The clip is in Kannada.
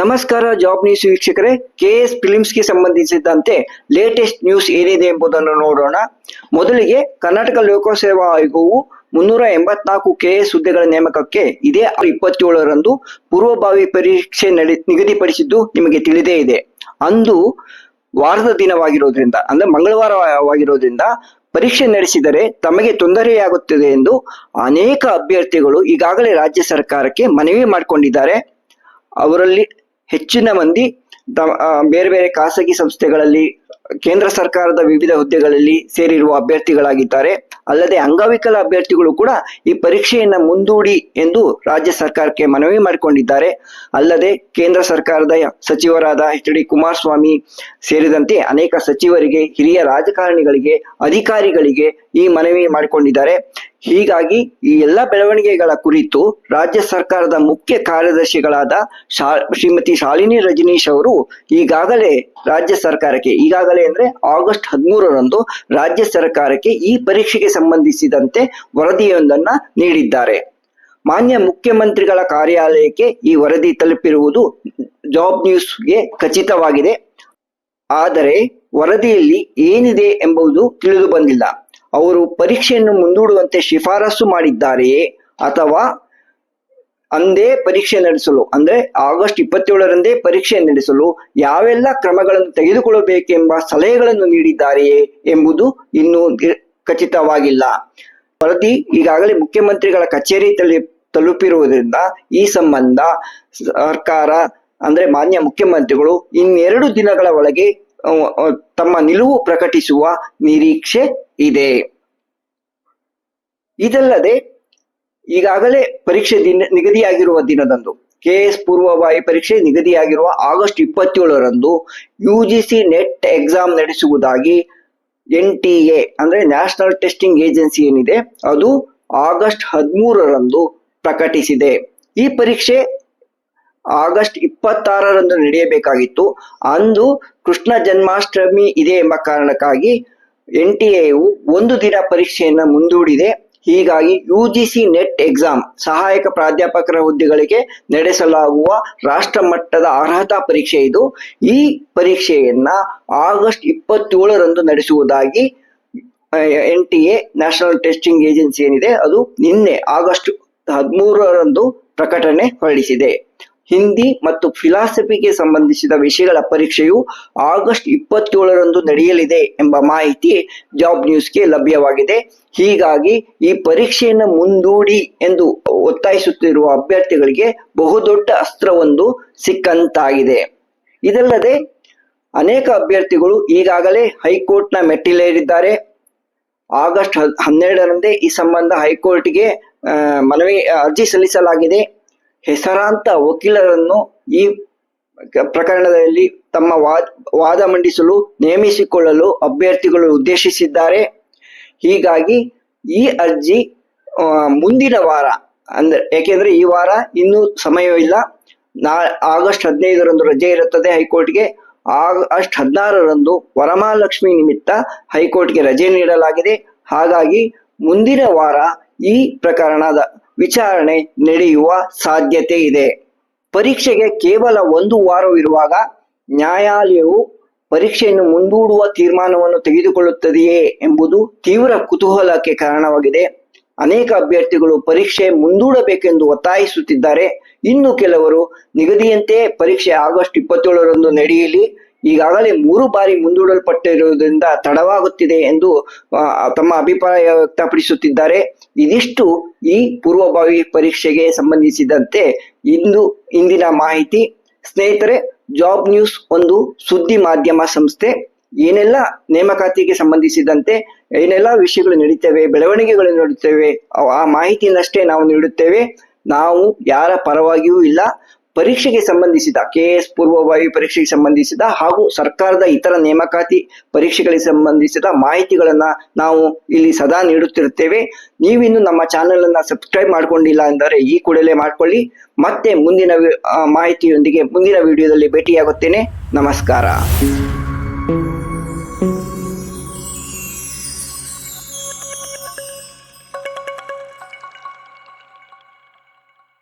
ನಮಸ್ಕಾರ ಜಾಬ್ ನ್ಯೂಸ್ ವೀಕ್ಷಕರೇ ಕೆಎಸ್ ಫಿಲಿಮ್ಸ್ಗೆ ಸಂಬಂಧಿಸಿದಂತೆ ಲೇಟೆಸ್ಟ್ ನ್ಯೂಸ್ ಏನಿದೆ ಎಂಬುದನ್ನು ನೋಡೋಣ. ಮೊದಲಿಗೆ ಕರ್ನಾಟಕ ಲೋಕಸೇವಾ ಆಯೋಗವು ಮುನ್ನೂರ ಎಂಬತ್ನಾಲ್ಕು ಕೆಎಸ್ ಹುದ್ದೆಗಳ ನೇಮಕಕ್ಕೆ ಇದೇ ಇಪ್ಪತ್ತೇಳರಂದು ಪೂರ್ವಭಾವಿ ಪರೀಕ್ಷೆ ನಡೆ, ನಿಗದಿಪಡಿಸಿದ್ದು ನಿಮಗೆ ತಿಳಿದೇ ಇದೆ. ಅಂದು ವಾರದ ದಿನವಾಗಿರೋದ್ರಿಂದ, ಅಂದ್ರೆ ಮಂಗಳವಾರವಾಗಿರೋದ್ರಿಂದ ಪರೀಕ್ಷೆ ನಡೆಸಿದರೆ ತಮಗೆ ತೊಂದರೆಯಾಗುತ್ತದೆ ಎಂದು ಅನೇಕ ಅಭ್ಯರ್ಥಿಗಳು ಈಗಾಗಲೇ ರಾಜ್ಯ ಸರ್ಕಾರಕ್ಕೆ ಮನವಿ ಮಾಡಿಕೊಂಡಿದ್ದಾರೆ. ಅವರಲ್ಲಿ ಹೆಚ್ಚಿನ ಮಂದಿ ಬೇರೆ ಬೇರೆ ಖಾಸಗಿ ಸಂಸ್ಥೆಗಳಲ್ಲಿ, ಕೇಂದ್ರ ಸರ್ಕಾರದ ವಿವಿಧ ಹುದ್ದೆಗಳಲ್ಲಿ ಸೇರಿರುವ ಅಭ್ಯರ್ಥಿಗಳಾಗಿದ್ದಾರೆ. ಅಲ್ಲದೆ ಅಂಗವಿಕಲ ಅಭ್ಯರ್ಥಿಗಳು ಕೂಡ ಈ ಪರೀಕ್ಷೆಯನ್ನ ಮುಂದೂಡಿ ಎಂದು ರಾಜ್ಯ ಸರ್ಕಾರಕ್ಕೆ ಮನವಿ ಮಾಡಿಕೊಂಡಿದ್ದಾರೆ. ಅಲ್ಲದೆ ಕೇಂದ್ರ ಸರ್ಕಾರದ ಸಚಿವರಾದ ಎಚ್ ಡಿ ಕುಮಾರಸ್ವಾಮಿ ಸೇರಿದಂತೆ ಅನೇಕ ಸಚಿವರಿಗೆ, ಹಿರಿಯ ರಾಜಕಾರಣಿಗಳಿಗೆ, ಅಧಿಕಾರಿಗಳಿಗೆ ಈ ಮನವಿ ಮಾಡಿಕೊಂಡಿದ್ದಾರೆ. ಹೀಗಾಗಿ ಈ ಎಲ್ಲ ಬೆಳವಣಿಗೆಗಳ ಕುರಿತು ರಾಜ್ಯ ಸರ್ಕಾರದ ಮುಖ್ಯ ಕಾರ್ಯದರ್ಶಿಗಳಾದ ಶ್ರೀಮತಿ ಶಾಲಿನಿ ರಜನೀಶ್ ಅವರು ಈಗಾಗಲೇ ರಾಜ್ಯ ಸರ್ಕಾರಕ್ಕೆ, ಈಗಾಗಲೇ ಅಂದ್ರೆ ಆಗಸ್ಟ್ ಹದಿಮೂರರಂದು ರಾಜ್ಯ ಸರ್ಕಾರಕ್ಕೆ ಈ ಪರೀಕ್ಷೆಗೆ ಸಂಬಂಧಿಸಿದಂತೆ ವರದಿಯೊಂದನ್ನ ನೀಡಿದ್ದಾರೆ. ಮಾನ್ಯ ಮುಖ್ಯಮಂತ್ರಿಗಳ ಕಾರ್ಯಾಲಯಕ್ಕೆ ಈ ವರದಿ ತಲುಪಿರುವುದು ಜಾಬ್ ನ್ಯೂಸ್ಗೆ ಖಚಿತವಾಗಿದೆ. ಆದರೆ ವರದಿಯಲ್ಲಿ ಏನಿದೆ ಎಂಬುದು ತಿಳಿದು ಬಂದಿಲ್ಲ. ಅವರು ಪರೀಕ್ಷೆಯನ್ನು ಮುಂದೂಡುವಂತೆ ಶಿಫಾರಸು ಮಾಡಿದ್ದಾರೆಯೇ ಅಥವಾ ಅಂದೇ ಪರೀಕ್ಷೆ ನಡೆಸಲು, ಅಂದ್ರೆ ಆಗಸ್ಟ್ ಇಪ್ಪತ್ತೇಳರಂದೇ ಪರೀಕ್ಷೆ ನಡೆಸಲು ಯಾವೆಲ್ಲ ಕ್ರಮಗಳನ್ನು ತೆಗೆದುಕೊಳ್ಳಬೇಕೆಂಬ ಸಲಹೆಗಳನ್ನು ನೀಡಿದ್ದಾರೆಯೇ ಎಂಬುದು ಇನ್ನೂ ಖಚಿತವಾಗಿಲ್ಲ. ವರದಿ ಈಗಾಗಲೇ ಮುಖ್ಯಮಂತ್ರಿಗಳ ಕಚೇರಿ ತಲೆ, ತಲುಪಿರುವುದರಿಂದ ಈ ಸಂಬಂಧ ಸರ್ಕಾರ, ಅಂದ್ರೆ ಮಾನ್ಯ ಮುಖ್ಯಮಂತ್ರಿಗಳು ಇನ್ನೆರಡು ದಿನಗಳ ಒಳಗೆ ತಮ್ಮ ನಿಲುವು ಪ್ರಕಟಿಸುವ ನಿರೀಕ್ಷೆ ಇದೆ. ಇದಲ್ಲದೆ ಈಗಾಗಲೇ ಪರೀಕ್ಷೆ ದಿನ ನಿಗದಿಯಾಗಿರುವ ದಿನದಂದು, ಕೆಎಸ್ ಪೂರ್ವಭಾವಿ ಪರೀಕ್ಷೆ ನಿಗದಿಯಾಗಿರುವ ಆಗಸ್ಟ್ ಇಪ್ಪತ್ತೇಳರಂದು ಯುಜಿಸಿ ನೆಟ್ ಎಕ್ಸಾಮ್ ನಡೆಸುವುದಾಗಿ ಎನ್ ಟಿ ಎ ಅಂದ್ರೆ ನ್ಯಾಷನಲ್ ಟೆಸ್ಟಿಂಗ್ ಏಜೆನ್ಸಿ ಏನಿದೆ, ಅದು ಆಗಸ್ಟ್ ಹದಿಮೂರರಂದು ಪ್ರಕಟಿಸಿದೆ. ಈ ಪರೀಕ್ಷೆ ಆಗಸ್ಟ್ ಇಪ್ಪತ್ತಾರರಂದು ನಡೆಯಬೇಕಾಗಿತ್ತು. ಅಂದು ಕೃಷ್ಣ ಜನ್ಮಾಷ್ಟಮಿ ಇದೆ ಎಂಬ ಕಾರಣಕ್ಕಾಗಿ ಎನ್ ಟಿ ಎಯು ಒಂದು ದಿನ ಪರೀಕ್ಷೆಯನ್ನು ಮುಂದೂಡಿದೆ. ಹೀಗಾಗಿ U G C NET exam ಸಹಾಯಕ ಪ್ರಾಧ್ಯಾಪಕರ ಹುದ್ದೆಗಳಿಗೆ ನಡೆಸಲಾಗುವ ರಾಷ್ಟ್ರ ಮಟ್ಟದ ಅರ್ಹತಾ ಪರೀಕ್ಷೆ ಇದು. ಈ ಪರೀಕ್ಷೆಯನ್ನ ಆಗಸ್ಟ್ ಇಪ್ಪತ್ತೇಳರಂದು ನಡೆಸುವುದಾಗಿ N T A national testing agency ಏನಿದೆ, ಅದು ನಿನ್ನೆ ಆಗಸ್ಟ್ ಹದಿಮೂರರಂದು ಪ್ರಕಟಣೆ ಹೊರಡಿಸಿದೆ. ಹಿಂದಿ ಮತ್ತು ಫಿಲಾಸಫಿಗೆ ಸಂಬಂಧಿಸಿದ ವಿಷಯಗಳ ಪರೀಕ್ಷೆಯು ಆಗಸ್ಟ್ ಇಪ್ಪತ್ತೇಳರಂದು ನಡೆಯಲಿದೆ ಎಂಬ ಮಾಹಿತಿ ಜಾಬ್ ನ್ಯೂಸ್ಗೆ ಲಭ್ಯವಾಗಿದೆ. ಹೀಗಾಗಿ ಈ ಪರೀಕ್ಷೆಯನ್ನು ಮುಂದೂಡಿ ಎಂದು ಒತ್ತಾಯಿಸುತ್ತಿರುವ ಅಭ್ಯರ್ಥಿಗಳಿಗೆ ಬಹುದೊಡ್ಡ ಅಸ್ತ್ರವೊಂದು ಸಿಕ್ಕಂತಾಗಿದೆ. ಇದಲ್ಲದೆ ಅನೇಕ ಅಭ್ಯರ್ಥಿಗಳು ಈಗಾಗಲೇ ಹೈಕೋರ್ಟ್ನ ಮೆಟ್ಟಿಲೇರಿದ್ದಾರೆ. ಆಗಸ್ಟ್ ಹನ್ನೆರಡರಂದೇ ಈ ಸಂಬಂಧ ಹೈಕೋರ್ಟ್ಗೆ ಮನವಿ, ಅರ್ಜಿ ಸಲ್ಲಿಸಲಾಗಿದೆ. ಹೆಸರಾಂತ ವಕೀಲರನ್ನು ಈ ಪ್ರಕರಣದಲ್ಲಿ ತಮ್ಮ ವಾದ ಮಂಡಿಸಲು, ನೇಮಿಸಿಕೊಳ್ಳಲು ಅಭ್ಯರ್ಥಿಗಳು ಉದ್ದೇಶಿಸಿದ್ದಾರೆ. ಹೀಗಾಗಿ ಈ ಅರ್ಜಿ ಮುಂದಿನ ವಾರ, ಅಂದ್ರೆ ಯಾಕೆಂದ್ರೆ ಈ ವಾರ ಇನ್ನೂ ಸಮಯವಿಲ್ಲ. ನಾ, ಆಗಸ್ಟ್ ಹದಿನೈದರಂದು ರಜೆ ಇರುತ್ತದೆ ಹೈಕೋರ್ಟ್ಗೆ. ಆಗಸ್ಟ್ ಹದಿನಾರರಂದು ವರಮಹಾಲಕ್ಷ್ಮಿ ನಿಮಿತ್ತ ಹೈಕೋರ್ಟ್ಗೆ ರಜೆ ನೀಡಲಾಗಿದೆ. ಹಾಗಾಗಿ ಮುಂದಿನ ವಾರ ಈ ಪ್ರಕರಣದ ವಿಚಾರಣೆ ನಡೆಯುವ ಸಾಧ್ಯತೆ ಇದೆ. ಪರೀಕ್ಷೆಗೆ ಕೇವಲ ಒಂದು ವಾರವಿರುವಾಗ ನ್ಯಾಯಾಲಯವು ಪರೀಕ್ಷೆಯನ್ನು ಮುಂದೂಡುವ ತೀರ್ಮಾನವನ್ನು ತೆಗೆದುಕೊಳ್ಳುತ್ತದೆಯೇ ಎಂಬುದು ತೀವ್ರ ಕುತೂಹಲಕ್ಕೆ ಕಾರಣವಾಗಿದೆ. ಅನೇಕ ಅಭ್ಯರ್ಥಿಗಳು ಪರೀಕ್ಷೆ ಮುಂದೂಡಬೇಕೆಂದು ಒತ್ತಾಯಿಸುತ್ತಿದ್ದಾರೆ. ಇನ್ನು ಕೆಲವರು ನಿಗದಿಯಂತೆ ಪರೀಕ್ಷೆ ಆಗಸ್ಟ್ ಇಪ್ಪತ್ತೇಳರಂದು ನಡೆಯಲಿ ಈಗಾಗಲೇ ಮೂರು ಬಾರಿ ಮುಂದೂಡಲ್ಪಟ್ಟಿರುವುದರಿಂದ ತಡವಾಗುತ್ತಿದೆ ಎಂದು ತಮ್ಮ ಅಭಿಪ್ರಾಯ ವ್ಯಕ್ತಪಡಿಸುತ್ತಿದ್ದಾರೆ. ಇದಿಷ್ಟು ಈ ಪೂರ್ವಭಾವಿ ಪರೀಕ್ಷೆಗೆ ಸಂಬಂಧಿಸಿದಂತೆ ಇಂದು ಇಂದಿನ ಮಾಹಿತಿ. ಸ್ನೇಹಿತರೆ, ಜಾಬ್ ನ್ಯೂಸ್ ಒಂದು ಸುದ್ದಿ ಮಾಧ್ಯಮ ಸಂಸ್ಥೆ. ಏನೆಲ್ಲ ನೇಮಕಾತಿಗೆ ಸಂಬಂಧಿಸಿದಂತೆ, ಏನೆಲ್ಲ ವಿಷಯಗಳು ನಡೀತೇವೆ, ಬೆಳವಣಿಗೆಗಳು ನಡೀತೇವೆ, ಆ ಮಾಹಿತಿಯನ್ನಷ್ಟೇ ನಾವು ನೀಡುತ್ತೇವೆ. ನಾವು ಯಾರ ಪರವಾಗಿಯೂ ಇಲ್ಲ. ಪರೀಕ್ಷೆಗೆ ಸಂಬಂಧಿಸಿದ ಕೆ ಎಸ್ ಪೂರ್ವಭಾವಿ ಪರೀಕ್ಷೆಗೆ ಸಂಬಂಧಿಸಿದ ಹಾಗೂ ಸರ್ಕಾರದ ಇತರ ನೇಮಕಾತಿ ಪರೀಕ್ಷೆಗಳಿಗೆ ಸಂಬಂಧಿಸಿದ ಮಾಹಿತಿಗಳನ್ನ ನಾವು ಇಲ್ಲಿ ಸದಾ ನೀಡುತ್ತಿರುತ್ತೇವೆ. ನೀವಿನ್ನು ನಮ್ಮ ಚಾನೆಲ್ ಅನ್ನ ಸಬ್ಸ್ಕ್ರೈಬ್ ಮಾಡ್ಕೊಂಡಿಲ್ಲ ಎಂದರೆ ಈ ಕೂಡಲೇ ಮಾಡ್ಕೊಳ್ಳಿ. ಮತ್ತೆ ಮುಂದಿನ ಮಾಹಿತಿಯೊಂದಿಗೆ ಮುಂದಿನ ವಿಡಿಯೋದಲ್ಲಿ ಭೇಟಿಯಾಗುತ್ತೇನೆ. ನಮಸ್ಕಾರ.